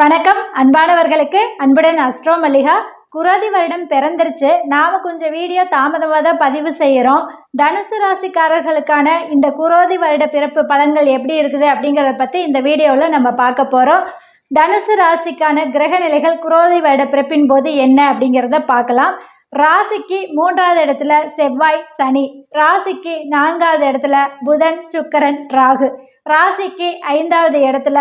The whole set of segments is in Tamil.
வணக்கம். அன்பானவர்களுக்கு அன்புடன் அஸ்ட்ரோ மல்லிகா குரோதி வருடம் பிறந்துருச்சு. நாம் கொஞ்சம் வீடியோ தாமதமாக தான் பதிவு செய்கிறோம் தனுசு ராசிக்காரர்களுக்கான இந்த குரோதி வருட பிறப்பு பலன்கள் எப்படி இருக்குது அப்படிங்கிறத பற்றி இந்த வீடியோவில் நம்ம பார்க்க போகிறோம் தனுசு ராசிக்கான கிரக நிலைகள் குரோதி வருட பிறப்பின் போது என்ன அப்படிங்கிறத பார்க்கலாம். ராசிக்கு மூன்றாவது இடத்துல செவ்வாய் சனி. ராசிக்கு நான்காவது இடத்துல புதன் சுக்கரன் ராகு. ராசிக்கு ஐந்தாவது இடத்துல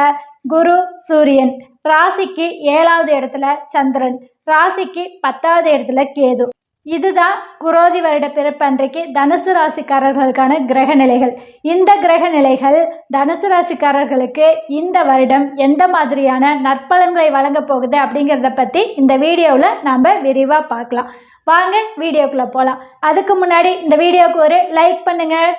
குரு சூரியன். ராசிக்கு ஏழாவது இடத்துல சந்திரன் ராசிக்கு பத்தாவது இடத்துல கேது. இதுதான் குரோதி வருட பிறப்பு அன்றைக்கு தனுசு ராசிக்காரர்களுக்கான கிரக நிலைகள். இந்த கிரக நிலைகள் தனுசு ராசிக்காரர்களுக்கு இந்த வருடம் எந்த மாதிரியான நற்பலன்களை வழங்க போகுது அப்படிங்கிறத பற்றி இந்த வீடியோவில் நாம் விரிவாக பார்க்கலாம். வாங்க வீடியோக்குள்ளே போகலாம் அதுக்கு முன்னாடி இந்த வீடியோவுக்கு ஒரு லைக் பண்ணுங்கள்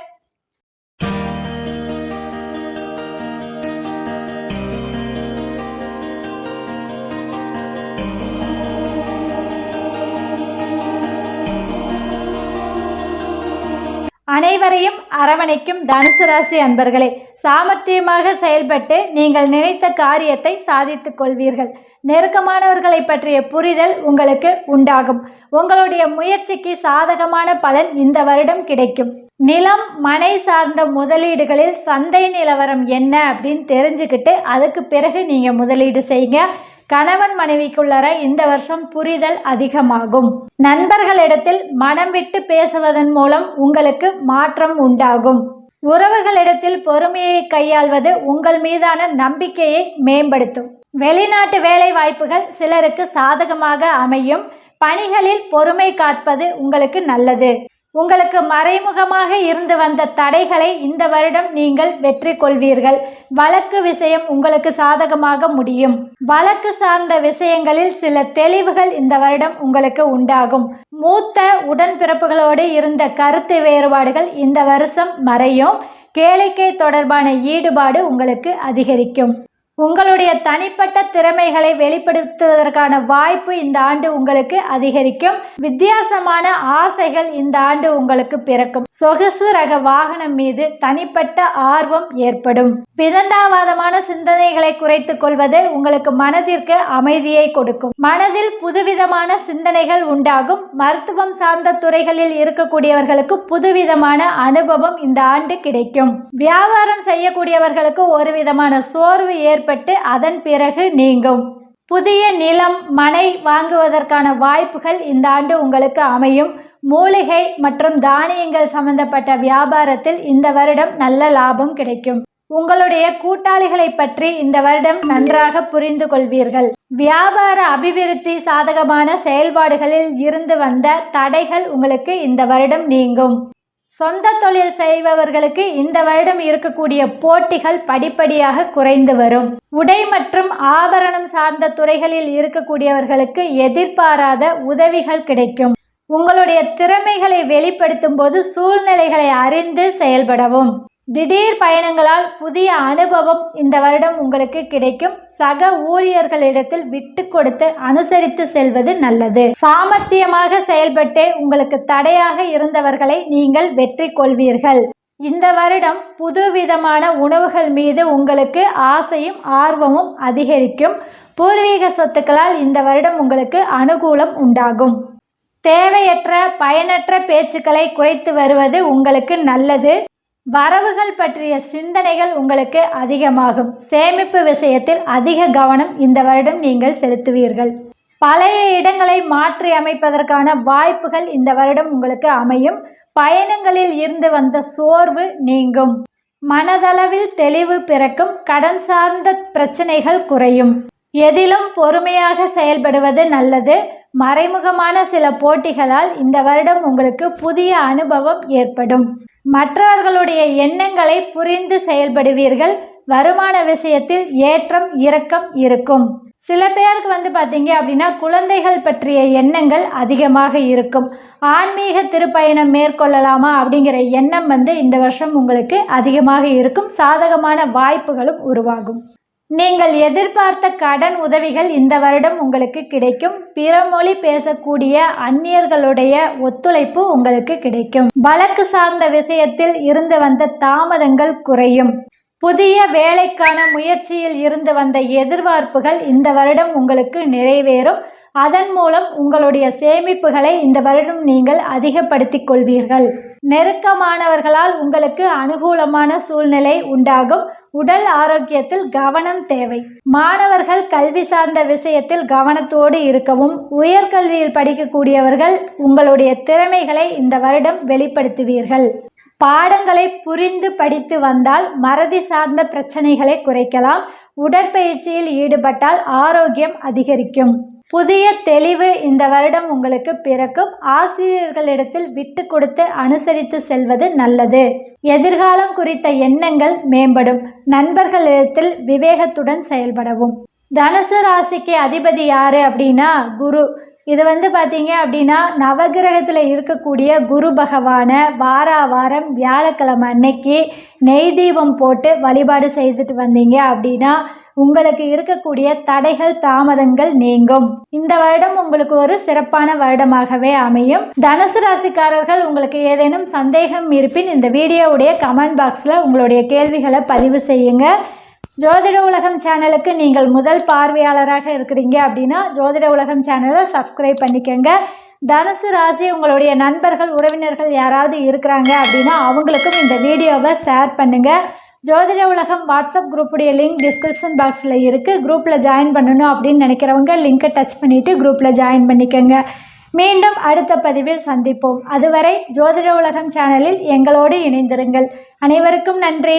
அனைவரையும் அரவணைக்கும் தனுசு ராசி அன்பர்களே சாமர்த்தியமாக செயல்பட்டு நீங்கள் நினைத்த காரியத்தை சாதித்துக் கொள்வீர்கள். நெருக்கமானவர்களை பற்றிய புரிதல் உங்களுக்கு உண்டாகும். உங்களுடைய முயற்சிக்கு சாதகமான பலன் இந்த வருடம் கிடைக்கும். நிலம் மனை சார்ந்த முதலீடுகளில் சந்தை நிலவரம் என்ன அப்படின்னு தெரிஞ்சுக்கிட்டு அதுக்கு பிறகு நீங்கள் முதலீடு செய்யுங்க. கணவன் மனைவிக்குள்ளர இந்த வருஷம் புரிதல் அதிகமாகும். நண்பர்களிடத்தில் மனம் விட்டு பேசுவதன் மூலம் உங்களுக்கு மாற்றம் உண்டாகும். உறவுகளிடத்தில் பொறுமையை கையாள்வது உங்கள் மீதான நம்பிக்கையை மேம்படுத்தும். வெளிநாட்டு வேலை வாய்ப்புகள் சிலருக்கு சாதகமாக அமையும். பணிகளில் பொறுமை காட்பது உங்களுக்கு நல்லது. உங்களுக்கு மறைமுகமாக இருந்து வந்த தடைகளை இந்த வருடம் நீங்கள் வெற்றி கொள்வீர்கள் வழக்கு விஷயம் உங்களுக்கு சாதகமாக முடியும். வழக்கு சார்ந்த விஷயங்களில் சில தெளிவுகள் இந்த வருடம் உங்களுக்கு உண்டாகும். மூத்த உடன்பிறப்புகளோடு இருந்த கருத்து வேறுபாடுகள் இந்த வருஷம் மறையும். கேளிக்கை தொடர்பான ஈடுபாடு உங்களுக்கு அதிகரிக்கும். உங்களுடைய தனிப்பட்ட திறமைகளை வெளிப்படுத்துவதற்கான வாய்ப்பு இந்த ஆண்டு உங்களுக்கு அதிகரிக்கும். வித்தியாசமான ஆசைகள் இந்த ஆண்டு உங்களுக்கு பிறக்கும். சொகுசு ரக வாகனம் மீது தனிப்பட்ட ஆர்வம் ஏற்படும். பிதண்டாவாதமான சிந்தனைகளை குறைத்துக் கொள்வது உங்களுக்கு மனதிற்கு அமைதியை கொடுக்கும். மனதில் புதுவிதமான சிந்தனைகள் உண்டாகும். மருத்துவம் சார்ந்த துறைகளில் இருக்கக்கூடியவர்களுக்கு புதுவிதமான அனுபவம் இந்த ஆண்டு கிடைக்கும். வியாபாரம் செய்யக்கூடியவர்களுக்கு ஒரு விதமான சோர்வு ஏற்ப ஏற்பட்டு அதன் பிறகு நீங்கும். புதிய நிலம் மனை வாங்குவதற்கான வாய்ப்புகள் இந்த ஆண்டு உங்களுக்கு அமையும். மூலிகை மற்றும் தானியங்கள் சம்பந்தப்பட்ட வியாபாரத்தில் இந்த வருடம் நல்ல லாபம் கிடைக்கும். உங்களுடைய கூட்டாளிகளை பற்றி இந்த வருடம் நன்றாக புரிந்து கொள்வீர்கள். வியாபார அபிவிருத்தி சாதகமான செயல்பாடுகளில் இருந்து வந்த தடைகள் உங்களுக்கு இந்த வருடம் நீங்கும். சொந்த தொழில் செய்பவர்களுக்கு இந்த வருடம் இருக்கக்கூடிய போட்டிகள் படிப்படியாக குறைந்து வரும். உடை மற்றும் ஆபரணம் சார்ந்த துறைகளில் இருக்கக்கூடியவர்களுக்கு எதிர்பாராத உதவிகள் கிடைக்கும். உங்களுடைய திறமைகளை வெளிப்படுத்தும் போது சூழ்நிலைகளை அறிந்து செயல்படவும். திடீர் பயணங்களால் புதிய அனுபவம் இந்த வருடம் உங்களுக்கு கிடைக்கும். சக ஊழியர்களிடத்தில் விட்டு கொடுத்து அனுசரித்து செல்வது நல்லது. சாமர்த்தியமாக செயல்பட்டு உங்களுக்கு தடையாக இருந்தவர்களை நீங்கள் வெற்றி கொள்வீர்கள். இந்த வருடம் புதுவிதமான உணவுகள் மீது உங்களுக்கு ஆசையும் ஆர்வமும் அதிகரிக்கும். பூர்வீக சொத்துக்களால் இந்த வருடம் உங்களுக்கு அனுகூலம் உண்டாகும். தேவையற்ற பயனற்ற பேச்சுக்களை குறைத்து வருவது உங்களுக்கு நல்லது. வரவுகள் பற்றிய சிந்தனைகள் உங்களுக்கு அதிகமாகும். சேமிப்பு விஷயத்தில் அதிக கவனம் இந்த வருடம் நீங்கள் செலுத்துவீர்கள். பழைய இடங்களை மாற்றி அமைப்பதற்கான வாய்ப்புகள் இந்த வருடம் உங்களுக்கு அமையும். பயணங்களில் இருந்து வந்த சோர்வு நீங்கும். மனதளவில் தெளிவு பிறக்கும். கடன் சார்ந்த பிரச்சனைகள் குறையும். எதிலும் பொறுமையாக செயல்படுவது நல்லது. மறைமுகமான சில போட்டிகளால் இந்த வருடம் உங்களுக்கு புதிய அனுபவம் ஏற்படும். மற்றவர்களுடைய எண்ணங்களை புரிந்து செயல்படுவீர்கள். வருமான விஷயத்தில் ஏற்றம் இரக்கம் இருக்கும். சில பேருக்கு வந்து பார்த்தீங்க அப்படின்னா குழந்தைகள் பற்றிய எண்ணங்கள் அதிகமாக இருக்கும். ஆன்மீக திருப்பயணம் மேற்கொள்ளலாமா அப்படிங்கிற எண்ணம் வந்து இந்த வருஷம் உங்களுக்கு அதிகமாக இருக்கும். சாதகமான வாய்ப்புகளும் உருவாகும். நீங்கள் எதிர்பார்த்த கடன் உதவிகள் இந்த வருடம் உங்களுக்கு கிடைக்கும். பிற மொழி பேசக்கூடிய அந்நியர்களுடைய ஒத்துழைப்பு உங்களுக்கு கிடைக்கும். வழக்கு சார்ந்த விஷயத்தில் இருந்து வந்த தாமதங்கள் குறையும். புதிய வேலைக்கான முயற்சியில் இருந்து வந்த எதிர்பார்ப்புகள் இந்த வருடம் உங்களுக்கு நிறைவேறும். அதன் மூலம் உங்களுடைய சேமிப்புகளை இந்த வருடம் நீங்கள் அதிகப்படுத்திக் கொள்வீர்கள். நெருக்கமானவர்களால் உங்களுக்கு அனுகூலமான சூழ்நிலை உண்டாகும். உடல் ஆரோக்கியத்தில் கவனம் தேவை. மாணவர்கள் கல்வி சார்ந்த விஷயத்தில் கவனத்தோடு இருக்கவும் உயர்கல்வியில் படிக்கக்கூடியவர்கள் உங்களுடைய திறமைகளை இந்த வருடம் வெளிப்படுத்துவீர்கள். பாடங்களை புரிந்து படித்து வந்தால் மறதி சார்ந்த பிரச்சனைகளை குறைக்கலாம். உடற்பயிற்சியில் ஈடுபட்டால் ஆரோக்கியம் அதிகரிக்கும். புதிய தெளிவு இந்த வருடம் உங்களுக்கு பிறக்கும். ஆசிரியர்களிடத்தில் விட்டு கொடுத்து அனுசரித்து செல்வது நல்லது. எதிர்காலம் குறித்த எண்ணங்கள் மேம்படும். நண்பர்களிடத்தில் விவேகத்துடன் செயல்படவும். தனுசு ராசிக்கு அதிபதி யாரு அப்படின்னா குரு. இது வந்து பார்த்தீங்க அப்படின்னா நவகிரகத்தில் இருக்கக்கூடிய குரு பகவானை வார வாரம் வியாழக்கிழமை அன்னைக்கு நெய் தீபம் போட்டு வழிபாடு செய்துட்டு வந்தீங்க அப்படின்னா உங்களுக்கு இருக்கக்கூடிய தடைகள் தாமதங்கள் நீங்கும். இந்த வருடம் உங்களுக்கு ஒரு சிறப்பான வருடமாகவே அமையும். தனுசு ராசிக்காரர்கள் உங்களுக்கு ஏதேனும் சந்தேகம் இருப்பின் இந்த வீடியோவுடைய கமெண்ட் பாக்ஸில் உங்களுடைய கேள்விகளை பதிவு செய்யுங்க. ஜோதிட உலகம் சேனலுக்கு நீங்கள் முதல் பார்வையாளராக இருக்கிறீங்க அப்படின்னா ஜோதிட உலகம் சேனலை சப்ஸ்கிரைப் பண்ணிக்கோங்க. தனுசு ராசி உங்களுடைய நண்பர்கள் உறவினர்கள் யாராவது இருக்கிறாங்க அப்படின்னா அவங்களுக்கும் இந்த வீடியோவை ஷேர் பண்ணுங்கள் ஜோதிட உலகம் வாட்ஸ்அப் குரூப்புடைய லிங்க் டிஸ்கிரிப்ஷன் பாக்ஸில் இருக்குது குரூப்பில் ஜாயின் பண்ணணும் அப்படின்னு நினைக்கிறவங்க லிங்க்கை டச் பண்ணிவிட்டு குரூப்பில் ஜாயின் பண்ணிக்கோங்க. மீண்டும் அடுத்த பதிவில் சந்திப்போம். அதுவரை ஜோதிட உலகம் சேனலில் எங்களோடு இணைந்திருங்கள். அனைவருக்கும் நன்றி.